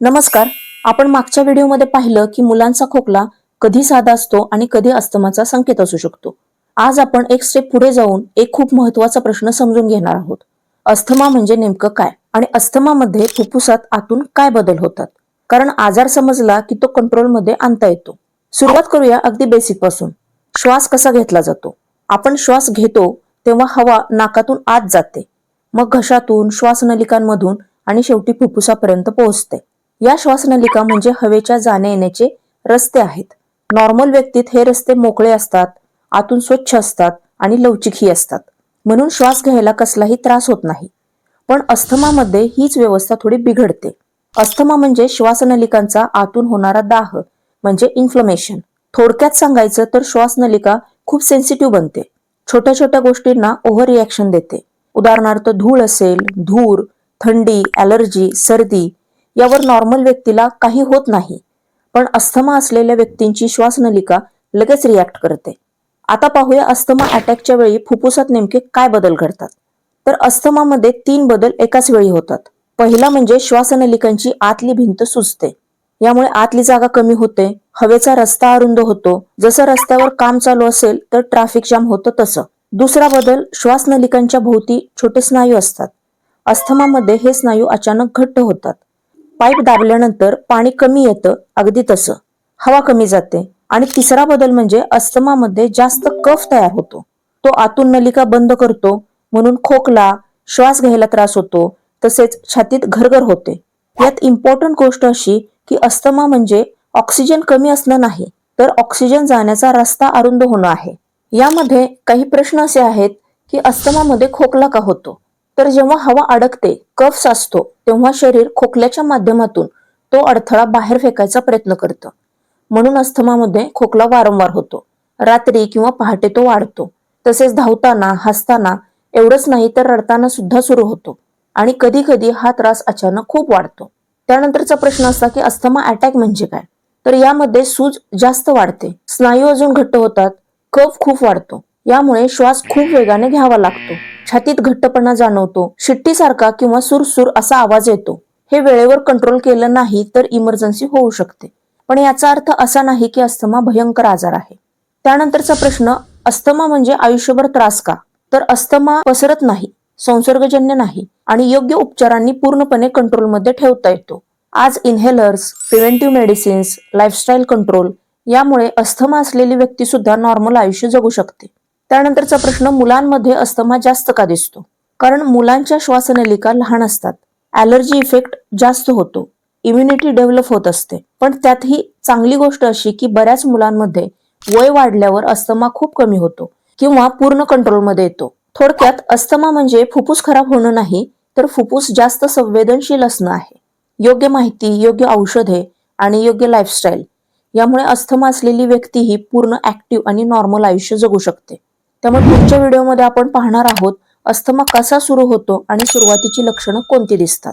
नमस्कार. आपण मागच्या व्हिडिओमध्ये पाहिलं की मुलांचा खोकला कधी साधा असतो आणि कधी अस्थमाचा संकेत असू शकतो. आज आपण एक स्टेप पुढे जाऊन एक खूप महत्त्वाचा प्रश्न समजून घेणार आहोत. अस्थमा म्हणजे नेमकं काय आणि अस्थमामध्ये फुफ्फुसात आतून काय बदल होतात? कारण आजार समजला की तो कंट्रोलमध्ये आणता येतो. सुरुवात करूया अगदी बेसिकपासून. श्वास कसा घेतला जातो? आपण श्वास घेतो तेव्हा हवा नाकातून आत जाते. मग घशातून श्वासनलिकांमधून आणि शेवटी फुफ्फुसापर्यंत पोहोचते. या श्वासनलिका म्हणजे हवेच्या जाण्या येण्याचे रस्ते आहेत. नॉर्मल व्यक्तीत हे रस्ते मोकळे असतात आतून स्वच्छ असतात आणि लवचिकही असतात. म्हणून श्वास घ्यायला कसलाही त्रास होत नाही. पण अस्थमामध्ये हीच व्यवस्था थोडी बिघडते. अस्थमा म्हणजे श्वासनलिकांचा आतून होणारा दाह म्हणजे इन्फ्लमेशन थोडक्यात सांगायचं तर श्वासनलिका खूप सेन्सिटिव्ह बनते. छोट्या छोट्या गोष्टींना ओव्हर रिॲक्शन देते. उदाहरणार्थ धूळ असेल धूर थंडी ॲलर्जी सर्दी यावर नॉर्मल व्यक्तीला काही होत नाही. पण अस्थमा असलेल्या व्यक्तींची श्वासनलिका लगेच रिॲक्ट करते. आता पाहूया अस्थमा अटॅकच्या वेळी फुफ्फुसात नेमके काय बदल घडतात. तर अस्थमामध्ये तीन बदल एकाच वेळी होतात. पहिला म्हणजे श्वासनलिकांची आतली भिंत सुजते. यामुळे आतली जागा कमी होते हवेचा रस्ता अरुंद होतो. जसं रस्त्यावर काम चालू असेल तर ट्रॅफिक जाम होतं तसं. दुसरा बदल श्वासनलिकांच्या भोवती छोटे स्नायू असतात. अस्थमामध्ये हे स्नायू अचानक घट्ट होतात. पाईप दाबल्यानंतर पाणी कमी येतं अगदी तसं. हवा कमी जाते आणि तिसरा बदल म्हणजे अस्थमामध्ये जास्त कफ तयार होतो. तो आतून नलिका बंद करतो म्हणून खोकला श्वास घ्यायला त्रास होतो तसेच छातीत घरघर होते. यात इम्पॉर्टंट गोष्ट अशी की अस्थमा म्हणजे ऑक्सिजन कमी असणं नाही तर ऑक्सिजन जाण्याचा रस्ता अरुंद होणं आहे. यामध्ये काही प्रश्न असे आहेत की अस्थमामध्ये खोकला का होतो? तर जेव्हा हवा अडकते कफ साचतो तेव्हा शरीर खोकल्याच्या माध्यमातून तो अडथळा बाहेर फेकायचा प्रयत्न करतं. म्हणून अस्थमामध्ये खोकला वारंवार होतो. रात्री किंवा पहाटे तो वाढतो. तसेच धावताना हसताना एवढंच नाही तर रडताना सुद्धा सुरू होतो. आणि कधी कधी हा त्रास अचानक खूप वाढतो. त्यानंतरचा प्रश्न असता की अस्थमा अटॅक म्हणजे काय? तर यामध्ये सूज जास्त वाढते. स्नायू अजून घट्ट होतात. कफ खूप वाढतो. यामुळे श्वास खूप वेगाने घ्यावा लागतो. छातीत घट्टपणा जाणवतो शिट्टीसारखा किंवा सुरसुर असा आवाज येतो. हे वेळेवर कंट्रोल केलं नाही तर इमर्जन्सी होऊ शकते. पण याचा अर्थ असा नाही की अस्थमा भयंकर आजार आहे. त्यानंतरचा प्रश्न अस्थमा म्हणजे आयुष्यभर त्रास का? तर अस्थमा पसरत नाही संसर्गजन्य नाही आणि योग्य उपचारांनी पूर्णपणे कंट्रोलमध्ये ठेवता येतो. आज inhalers preventive medicines lifestyle control यामुळे अस्थमा असलेली व्यक्ती सुद्धा नॉर्मल आयुष्य जगू शकते. त्यानंतरचा प्रश्न मुलांमध्ये अस्थमा जास्त का दिसतो? कारण मुलांच्या श्वासनलिका लहान असतात. ॲलर्जी इफेक्ट जास्त होतो. इम्युनिटी डेव्हलप होत असते. पण त्यातही चांगली गोष्ट अशी की बऱ्याच मुलांमध्ये वय वाढल्यावर अस्थमा खूप कमी होतो किंवा पूर्ण कंट्रोलमध्ये येतो. थोडक्यात अस्थमा म्हणजे फुफ्फुस खराब होणं नाही तर फुफ्फुस जास्त संवेदनशील असणं आहे. योग्य माहिती योग्य औषधे आणि योग्य लाईफस्टाईल यामुळे अस्थमा असलेली व्यक्ती ही पूर्ण ऍक्टिव्ह आणि नॉर्मल आयुष्य जगू शकते. त्यामुळे पुढच्या व्हिडिओमध्ये आपण पाहणार आहोत अस्थमा कसा सुरू होतो आणि सुरुवातीची लक्षणं कोणती दिसतात.